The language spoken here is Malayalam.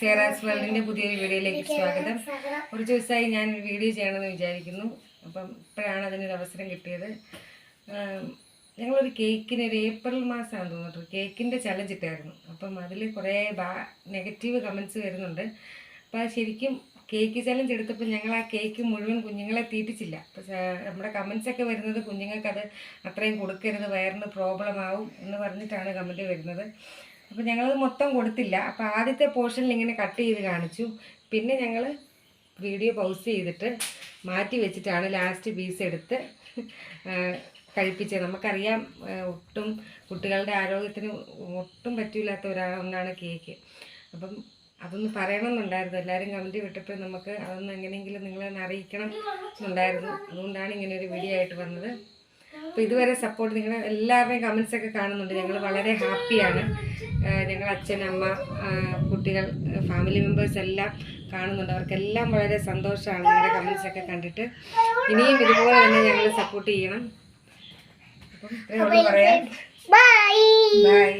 സേറാസ് വേൾഡിന്റെ പുതിയൊരു വീഡിയോയിലേക്ക് സ്വാഗതം. കുറച്ച് ദിവസമായി ഞാൻ വീഡിയോ ചെയ്യണമെന്ന് വിചാരിക്കുന്നു. അപ്പം ഇപ്പോഴാണ് അതിനൊരു അവസരം കിട്ടിയത്. ഞങ്ങളൊരു കേക്കിന് ഒരു ഏപ്രിൽ മാസമാണ് തോന്നുന്നു കേക്കിന്റെ ചലഞ്ച് ഇട്ടായിരുന്നു. അപ്പം അതിൽ കുറേ ബാ നെഗറ്റീവ് കമൻസ് വരുന്നുണ്ട്. അപ്പോൾ ശരിക്കും കേക്ക് ചലഞ്ച് എടുത്തപ്പോൾ ഞങ്ങൾ ആ കേക്ക് മുഴുവൻ കുഞ്ഞുങ്ങളെ തീറ്റിച്ചില്ല. അപ്പോൾ നമ്മുടെ കമൻസ് ഒക്കെ വരുന്നത് കുഞ്ഞുങ്ങൾക്ക് അത് അത്രയും കൊടുക്കരുത് വയറിന് പ്രോബ്ലം ആവും എന്ന് പറഞ്ഞിട്ടാണ് കമന്റ് വരുന്നത്. അപ്പോൾ ഞങ്ങളത് മൊത്തം കൊടുത്തില്ല. അപ്പോൾ ആദ്യത്തെ പോർഷനിൽ ഇങ്ങനെ കട്ട് ചെയ്ത് കാണിച്ചു. പിന്നെ ഞങ്ങൾ വീഡിയോ പൗസ് ചെയ്തിട്ട് മാറ്റി വെച്ചിട്ടാണ് ലാസ്റ്റ് പീസ് എടുത്ത് കഴിപ്പിച്ചത്. നമുക്കറിയാം ഒട്ടും കുട്ടികളുടെ ആരോഗ്യത്തിന് ഒട്ടും പറ്റില്ലാത്ത ഒരാ ഒന്നാണ് കേക്ക്. അപ്പം അതൊന്ന് പറയണമെന്നുണ്ടായിരുന്നു. എല്ലാവരും കമന്റ് വിട്ടപ്പോൾ നമുക്ക് അതൊന്ന് എങ്ങനെയെങ്കിലും നിങ്ങളെ അറിയിക്കണം എന്നുണ്ടായിരുന്നു. അതുകൊണ്ടാണ് ഇങ്ങനെ ഒരു വീഡിയോ ആയിട്ട് വന്നത്. അപ്പോൾ ഇതുവരെ സപ്പോർട്ട് നിങ്ങൾ എല്ലാവരുടെയും കമൻസൊക്കെ കാണുന്നുണ്ട്. ഞങ്ങൾ വളരെ ഹാപ്പിയാണ് ഞങ്ങൾ അച്ഛൻ അമ്മ കുട്ടികൾ ഫാമിലി മെമ്പേഴ്സ് എല്ലാം കാണുന്നുണ്ട്. അവർക്കെല്ലാം വളരെ സന്തോഷമാണ് നിങ്ങളുടെ കമൻസൊക്കെ കണ്ടിട്ട്. ഇനിയും ഇതുപോലെ തന്നെ ഞങ്ങൾ സപ്പോർട്ട് ചെയ്യണം. അപ്പം പറയാം ബൈ ബൈ